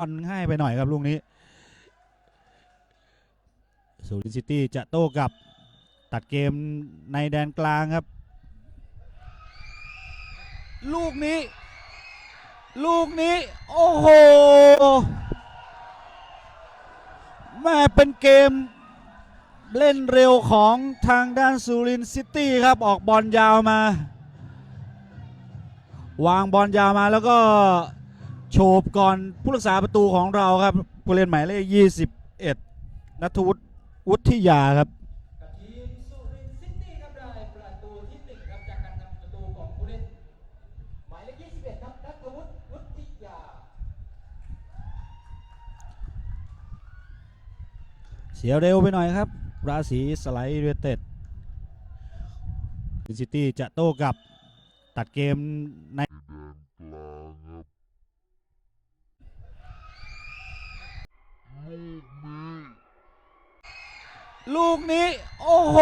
บอลง่ายไปหน่อยครับลูกนี้สุรินทร์ซิตี้จะโต้กับตัดเกมในแดนกลางครับ ลูกนี้ ลูกนี้ โอ้โหแม่เป็นเกมเล่นเร็วของทางด้านสุรินทร์ซิตี้ครับออกบอลยาวมา วางบอลยาวมาแล้วก็ โฉบก่อนผู้รักษาประตูของเราครับผู้เล่นหมายเลข 21นัทวุฒิวุฒิยาครับกับทีมสุรินทร์ซิตี้ครับได้ประตูที่หนึ่งครับจากการทำประตูของผู้เล่นหมายเลข21ครับนัทวุฒิวุฒิยาเสียเร็วไปหน่อยครับ ราศีสไลด์เรเต็ดซิตี้จะโต้กลับตัดเกมใน ลูกนี้ โอ้โห